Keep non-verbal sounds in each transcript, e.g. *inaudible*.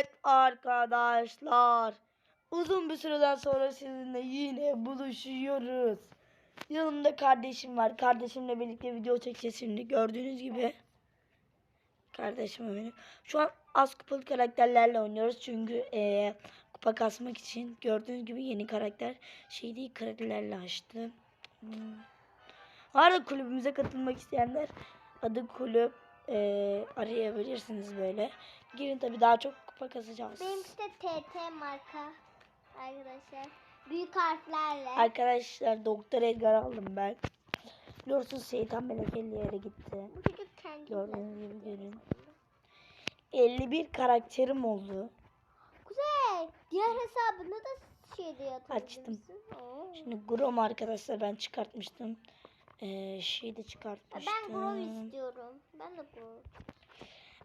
Evet arkadaşlar. Uzun bir süreden sonra sizinle yine buluşuyoruz. Yanımda kardeşim var. Kardeşimle birlikte video çekeceğiz şimdi. Gördüğünüz gibi. Kardeşim benim. Şu an az kupalı karakterlerle oynuyoruz. Çünkü eee, kupa kasmak için gördüğünüz gibi yeni karakter şey değil kredilerle açtım. Hmm. Arada kulübümüze katılmak isteyenler adı kulüp eee, arayabilirsiniz böyle. Girin tabi daha çok kupa kasacağız. Benimki de TT marka arkadaşlar. Büyük harflerle. Arkadaşlar Doktor Edgar aldım ben. Biliyorsunuz şeytan melekeli yere gitti. Çocuk kendi Gördüğünüz gibi görün. 51 karakterim oldu. Güzel. Diğer hesabında da şey diye Açtım. Oo. Şimdi Grom arkadaşlar ben çıkartmıştım. Ee, şeyi de çıkartmıştım. Ben Grove istiyorum. Ben de Grove.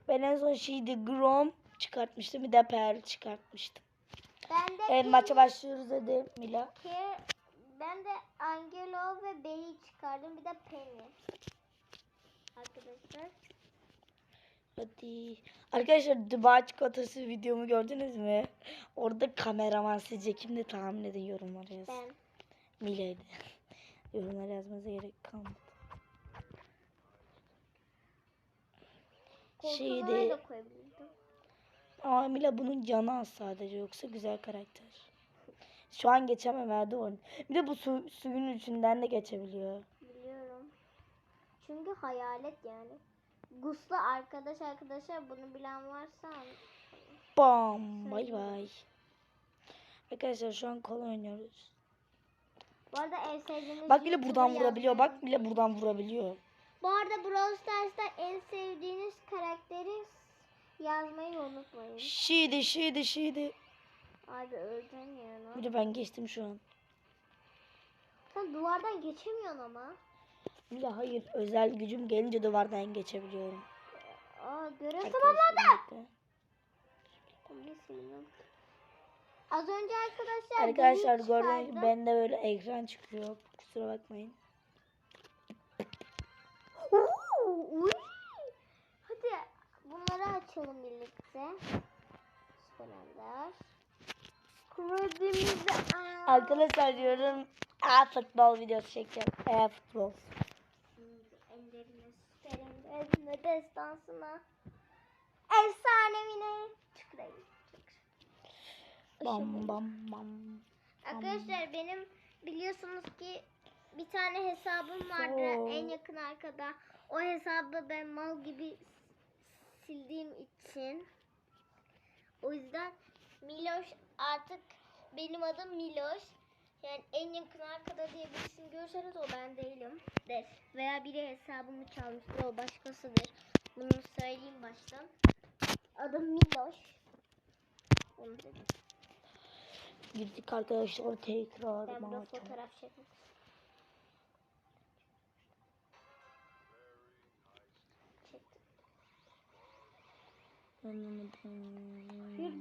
Ben en son şeydi Grom çıkartmıştım. Bir de Pearl çıkartmıştım. Ben de Evet maça başlıyoruz dedi Mila. Ben de Angelo ve Bey'i çıkardım. Bir de Penny. Arkadaşlar. Hadi. Arkadaşlar Dubai çikolatası videomu gördünüz mü? Orada kameraman sizce kimdi tahmin edin yorumlara yazın. Ben. Mila'ydı. *laughs* Yorumlara yazmanıza gerek kalmadı. Koltuğuna da koyabilirdim. Ama Mila bunun canı az sadece yoksa güzel karakter. Şu an geçemem onu. Bir de bu su, suyun içinden de geçebiliyor. Biliyorum. Çünkü hayalet yani. Gus'la arkadaş arkadaşlar bunu bilen varsa Bam bay bay. Arkadaşlar şu an kolay oynuyoruz. bu arada en sevdiğiniz Bak bile YouTuber buradan vurabiliyor. yazmayı Bak bile buradan vurabiliyor. Bu arada Brawl Stars'ta en sevdiğiniz karakteri yazmayı unutmayın. Şiidi şiidi şiidi. Abi öldün ya. Bir de ben geçtim şu an. Sen duvardan geçemiyorsun ama. Mila hayır özel gücüm gelince duvardan geçebiliyorum. Aa görev tamamlandı. Az önce arkadaşlar Arkadaşlar gördüğünüz gibi bende böyle ekran çıkıyor. Kusura bakmayın. Açalım birlikte. Süperler. Kredimizi aa. Arkadaşlar diyorum e futbol videosu çekeceğim. E futbol. Ellerine süperim. Ezme destansına. Efsanevine. Çıkırayım. Bam bam bam. Arkadaşlar benim biliyorsunuz ki bir tane hesabım vardı Oo. en yakın arkada. O hesabı ben mal gibi sildiğim için o yüzden Miloş artık benim adım Miloş. Yani en yakın arkada diye birisini görürseniz o ben değilim. Der. Veya biri hesabımı çalmıştır o başkasıdır. Bunu söyleyeyim baştan. Adım Miloş. Onu dedim. Girdik arkadaşlar tekrar Ben burada fotoğraf çekmek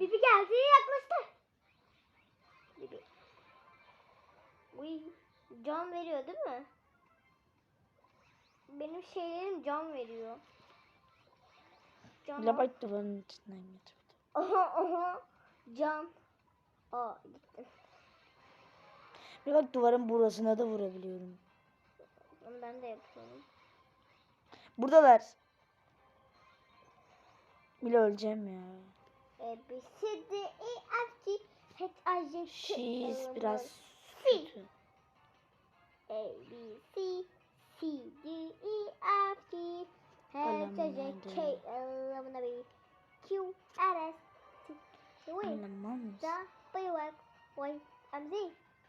Bibi geldi yaklaştı. Bibi. Uy, can veriyor değil mi? Benim şeylerim can veriyor. Can. Mila bak duvarın içinden geçirdi. *laughs* Aha aha. Can. Aa gitti. Mila bak duvarın burasına da vurabiliyorum. Ben de yapıyorum. Buradalar. Mila öleceğim ya. E, B, C, D, E, F, G, H, I, J, K, She's biraz kötü. A, B, C, C, D, E, F, G, H, I, J, K, L, M, N, B, Q, R, S, T, U, V? W, X, Y, M, Z.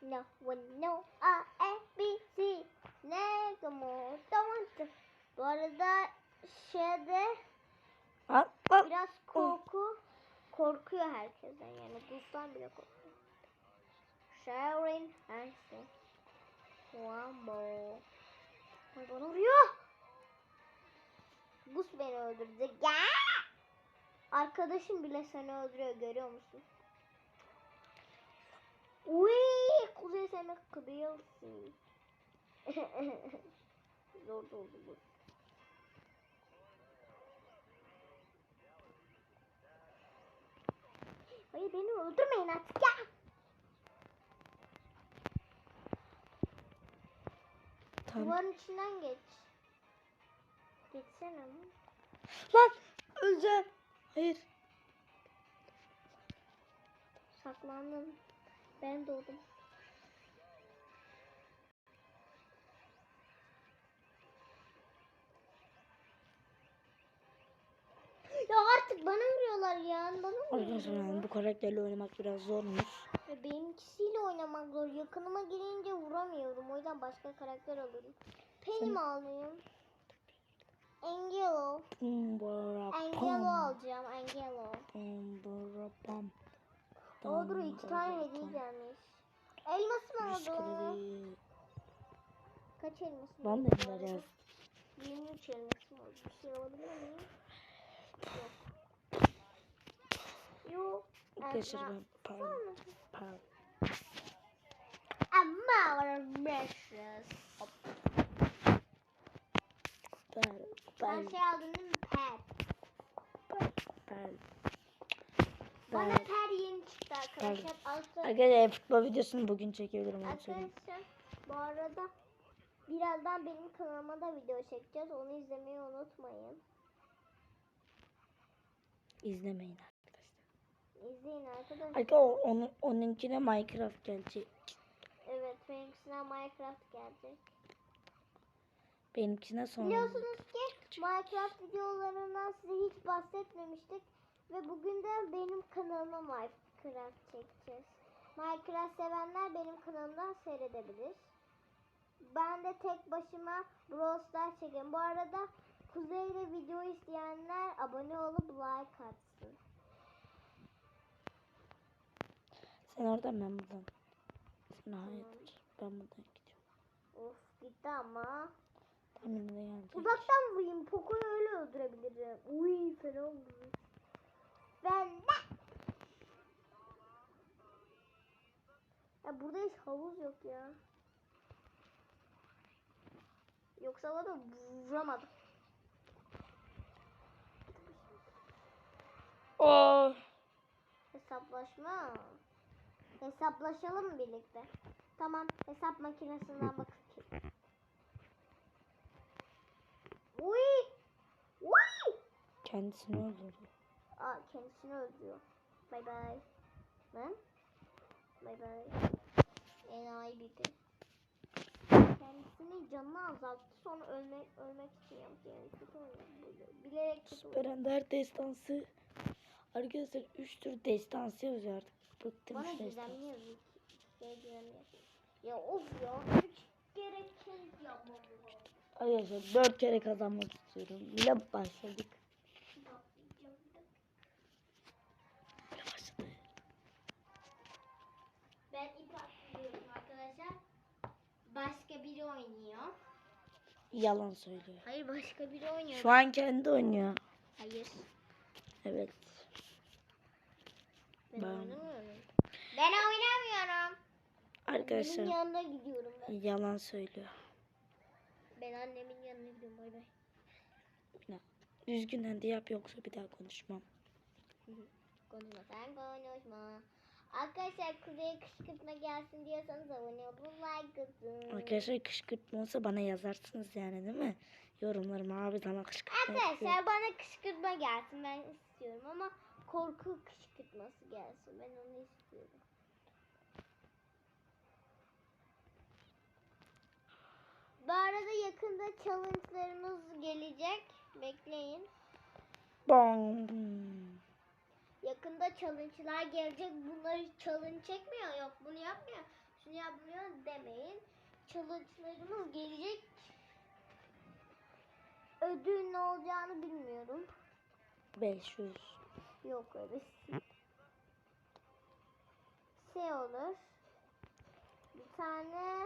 No, one, no, A, E, B, C. Ne, como, don't. Bu arada şeyde. Biraz korku korkuyor herkesten yani Gus'tan bile korkuyor. Sharon Hansen. Wambo. Ay bana vuruyor. Gus beni öldürecek. Ya! Arkadaşım bile seni öldürüyor görüyor musun? Uy, kuzey seni kırıyorsun. *laughs* Zor oldu bu. Hayır beni öldürmeyin artık ya. Tamam. Duvarın içinden geç. Geçsene mi? Lan öleceğim. Hayır. Saklandım. Ben doğdum. Ya artık bana vuruyorlar ya. Bana Arkadaşlar yani bu karakterle oynamak biraz zormuş. Ve benimkisiyle oynamak zor. Yakınıma gelince vuramıyorum. O yüzden başka karakter alırım. Penny mi alayım? Angelo. Angelo alacağım. Angelo. Pum bara pam. O dur Pam iki tane hediye gelmiş. Elmas mı oldu? Kaç elmas mı Ben de bu neler arada? yazdım. 23 elmas mı oldu? Bir şey olabilir mi? Yok. Arkadaşlar ben pam pam. Ama precious. Per Sen per şey aldın değil mi? Pet. per. Bana per yeni çıktı arkadaşlar. Arkadaşlar futbol videosunu bugün çekebilirim. Arkadaşlar bu arada birazdan benim kanalıma da video çekeceğiz. Onu izlemeyi unutmayın. İzlemeyin. İzleyin arkadaşlar. O- onun, onunkine Minecraft gelecek. Evet benimkisine Minecraft gelecek. Benimkine sonra. Biliyorsunuz ki Minecraft videolarından size hiç bahsetmemiştik. Ve bugün de benim kanalıma Minecraft çekeceğiz. Minecraft sevenler benim kanalımdan seyredebilir. Ben de tek başıma Brawl Stars çekeyim. Bu arada Kuzey ile video isteyenler abone olup like atsın. Sen oradan ben buradan. Sen hayırdır. Ben buradan gidiyorum. Of gitti ama. Tam de gelecek. Uzaktan vurayım. Poco'yu öyle öldürebilirim. Uy fena olur. Ben de. Ya burada hiç havuz yok ya. Yoksa bana vuramadım. Oo. Hesaplaşma. Hesaplaşalım birlikte. Tamam hesap makinesinden *laughs* bakayım. Uy! Uy! Kendisini öldürdü. Aa kendisini öldürüyor. Bay bay. Lan. Bay bay. Enayi biri. Kendisinin canını azalttı sonra ölmek ölmek için yaptı yani kötü oynadı. Bilerek kötü oynadı. Süper Ender destansı. Arkadaşlar 3 tür destansı yazıyor artık. Bıktım Bana. Şey gizemli yazıyor. Ya of ya. Üç kere kill yapmam. Arkadaşlar 4 kere kazanmak istiyorum. Bile başladık. Bile. Ben ip atlıyorum arkadaşlar. Başka biri oynuyor. Yalan söylüyor. Hayır başka biri oynuyor. Şu an kendi oynuyor. Hayır. Evet. Ben, Ben- oynamıyorum. Ben oynamıyorum. Annemin Arkadaşlar yanına gidiyorum ben. yalan söylüyor. Ben annemin yanına gidiyorum. Bay bay. Düzgün hadi yap yoksa bir daha konuşmam. Konuşma sen konuşma. Arkadaşlar kuzeye kışkırtma gelsin diyorsanız abone olun like atın. Arkadaşlar kışkırtma olsa bana yazarsınız yani değil mi? Yorumlarıma abi sana kışkırtma. Arkadaşlar bana kışkırtma gelsin ben istiyorum ama korku kışkırtması gelsin ben onu istiyorum. Bu arada yakında challenge'larımız gelecek. Bekleyin. Bong. Yakında challenge'lar gelecek. Bunları challenge çekmiyor. Yok bunu yapmıyor. Şunu yapmıyor demeyin. Challenge'larımız gelecek. Ödül ne olacağını bilmiyorum. 500. Yok öyle. Şey olur. Bir tane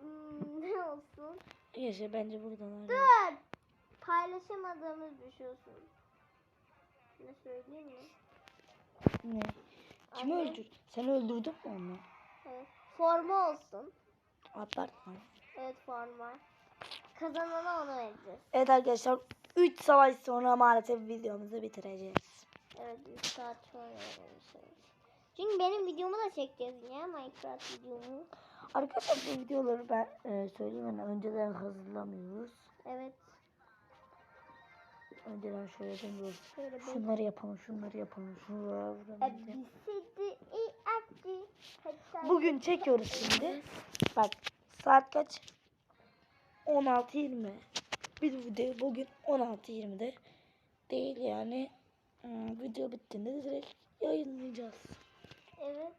hmm, *laughs* ne olsun? Yaşa bence buradan arayalım. Dur. Paylaşamadığımız bir şey olsun. Ne söyleyeyim mi? Ne? Kimi Anne. öldür? Sen öldürdün mü onu? Evet. Forma olsun. Abartma. Evet forma. Kazanana onu vereceğiz. Evet arkadaşlar 3 savaş sonra maalesef videomuzu bitireceğiz. Evet 3 saat Minecraft oynuyorsunuz. Çünkü benim videomu da çekeceğiz ya Minecraft videomu. Arkadaşlar bu videoları ben e, söyleyeyim hani önceden hazırlamıyoruz. Evet. Önceden şöyle demiyoruz. Şöyle Şunları yapalım, şunları yapalım, şunları yapalım. Bugün çekiyoruz şimdi. Bak saat kaç? 16.20. Bir video bugün 16.20'de değil yani. Hmm, video bittiğinde de direkt yayınlayacağız. Evet.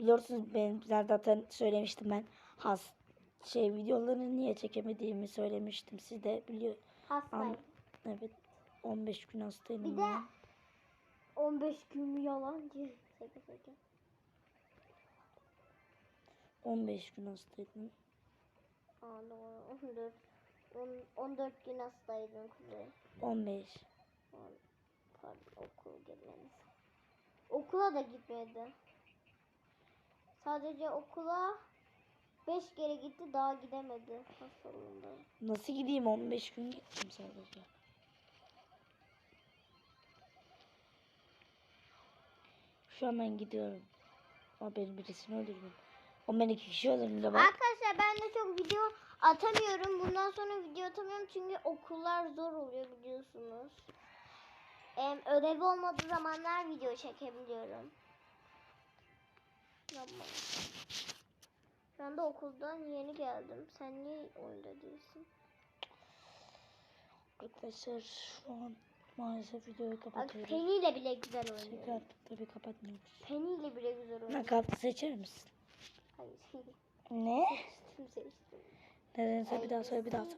Biliyorsunuz ben zaten söylemiştim ben has şey videolarını niye çekemediğimi söylemiştim. Siz de biliyor. Hastayım. Evet 15 gün hastaydım. Bir de ben. 15 gün? Şaka şaka. 15 gün hastaydım. Aa, doğru. 14. On- 14 gün hastaydın Kuzey. 15. On- Pardon okul gitmeniz. Okula da gitmedi. Sadece okula 5 kere gitti daha gidemedi hastalığından. Nasıl gideyim 15 gün gittim sadece. Şu an ben gidiyorum. Ama benim birisini öldürdüm. O ben iki kişi öldürdüm de bak. Arkadaşlar ben de çok video atamıyorum. Bundan sonra video atamıyorum çünkü okullar zor oluyor biliyorsunuz. Em, ödev olmadığı zamanlar video çekebiliyorum. Yapma. Şu anda okuldan yeni geldim. Sen niye oyunda değilsin? Arkadaşlar şu an maalesef videoyu kapatıyorum. Penny ile bile güzel oynuyor. tabii kapatmıyoruz. Penny ile bile güzel oynuyor. Nakavtı seçer misin? Ne? Seçtim seçtim. Nedense bir daha söyle bir daha söyle.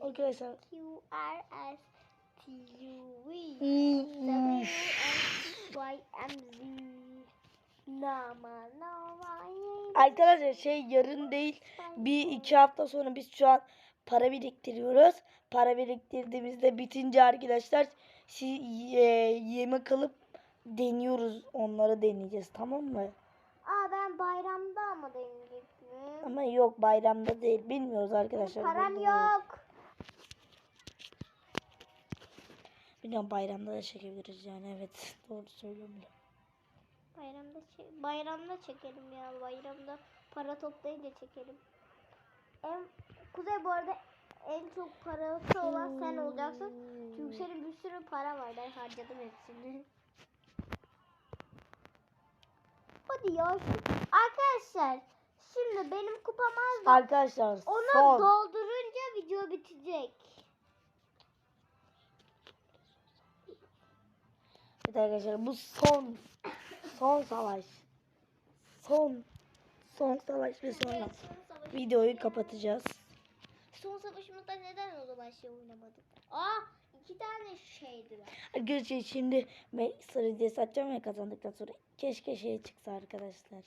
Arkadaşlar Q R S T U V Hmm. W X Y M Z Nama nama Arkadaşlar şey yarın değil bir iki hafta sonra biz şu an para biriktiriyoruz. Para biriktirdiğimizde bitince arkadaşlar si- e, yemek alıp deniyoruz. Onları deneyeceğiz tamam mı? Aa ben bayramda ama deneyecektim. Ama yok bayramda değil. Bilmiyoruz arkadaşlar. Param değil. yok. Biliyorum bayramda da çekebiliriz yani evet. Doğru söylüyorum. Bayramda çe- bayramda çekelim ya. Bayramda para toplayınca çekelim. En Kuzey bu arada en çok parası olan sen olacaksın. Çünkü senin bir sürü para var. Ben harcadım hepsini. *laughs* Ya. şu- Arkadaşlar şimdi benim kupam az da Arkadaşlar onu son. doldurunca video bitecek. Evet arkadaşlar bu son. Son savaş. Son. Son savaş ve sonra Evet, son savaş- videoyu kapatacağız. Son savaşımızda neden o zaman şey oynamadık? Aa iki tane şeydi var. Arkadaşlar şimdi ben sarı diye satacağım ya kazandıktan sonra. Keşke şey çıksa arkadaşlar.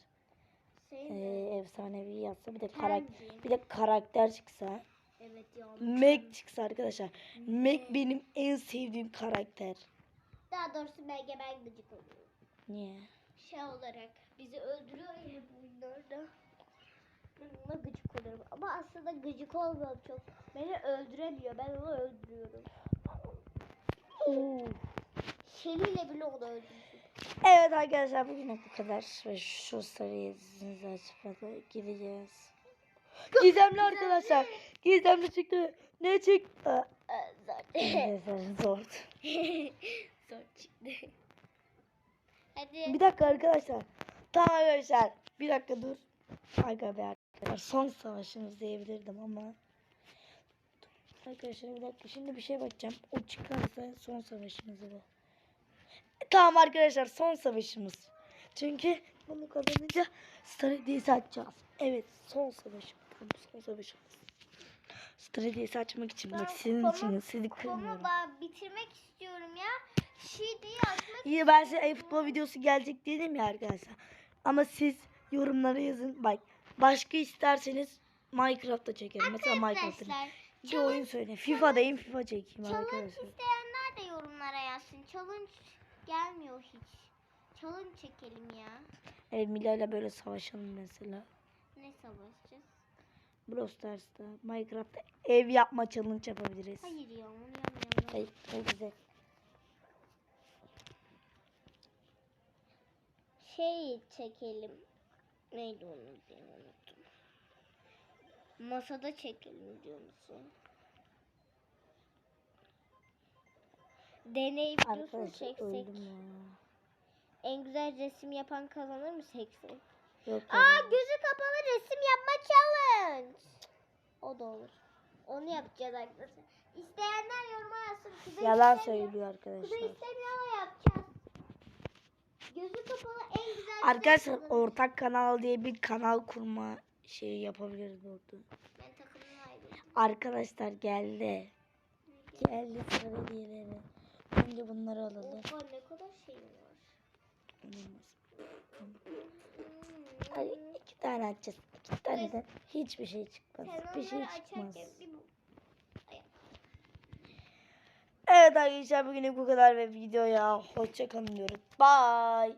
Şey Ee, efsanevi yazsa bir de karak Kendi. bir de karakter çıksa. Evet ya. Meg çıksa arkadaşlar. Meg benim en sevdiğim karakter. Daha doğrusu belki ben gıcık oluyorum. Niye? Şey olarak bizi öldürüyor ya bu oyunlarda. Ben ona gıcık oluyorum. Ama aslında gıcık olmuyorum çok. Beni öldüremiyor. Ben onu öldürüyorum. Oo. Şeliyle bile onu öldürdüm. Evet arkadaşlar bugün bu kadar. Ve şu sarıyı size açıkladı. Gideceğiz. Gizemli arkadaşlar. Gizemli çıktı. Ne çıktı? Ee, *laughs* zordu. zor çıktı. Hadi. Bir dakika arkadaşlar. Tamam arkadaşlar. Bir dakika dur. Aga be arkadaşlar. Son savaşımız diyebilirdim ama. Arkadaşlar bir dakika. Şimdi bir şey bakacağım. O çıkarsa son savaşımız bu. Tamam arkadaşlar son savaşımız. Çünkü bunu kazanınca Stradiyesi açacağız. Evet son savaşımız. Son savaşımız. Stradiyesi açmak için bak sizin için sizi kırmıyorum. ba- bitirmek istiyorum ya. Şidiyi açmak İyi ben size e-futbol videosu gelecek dedim ya arkadaşlar. Ama siz yorumlara yazın. Bak başka isterseniz Minecraft'ta çekerim. Mesela Minecraft'ta bir oyun söyle. FIFA'dayım FIFA çekeyim challenge arkadaşlar. isteyenler de yorumlara yazsın. Challenge gelmiyor hiç. Challenge çekelim ya. Evet Mila ile böyle savaşalım mesela. Ne savaşacağız? Brawl Stars'ta, Minecraft'ta ev yapma challenge yapabiliriz. Hayır ya onu yapmayalım. Hayır, o güzel. Şey çekelim. Neydi onu diye unuttum. Masada çekelim diyor musun? Deney videosu mu Arkadaşlar çeksek. En güzel resim yapan kazanır mı seksi? Yok Aa ya. gözü kapalı resim yapma challenge. O da olur. Onu yapacağız arkadaşlar. İsteyenler yoruma yazsın. Kuzey Yalan istemiyor. söylüyor Kuzey arkadaşlar. istemiyor ama yapacağız. Gözü kapalı en güzel Arkadaşlar ortak kanal diye bir kanal kurma şeyi yapabiliriz burada. Ben takımını ayrıyım. Arkadaşlar geldi. Geldi sıra hediyeleri. Önce bunları alalım. Oha ne kadar şey var. Hadi iki tane açacağız. İki tane de hiçbir şey çıkmaz. Sen Bir şey çıkmaz. Evet arkadaşlar bugünlük bu kadar ve videoya hoşça kalın diyoruz. Bye.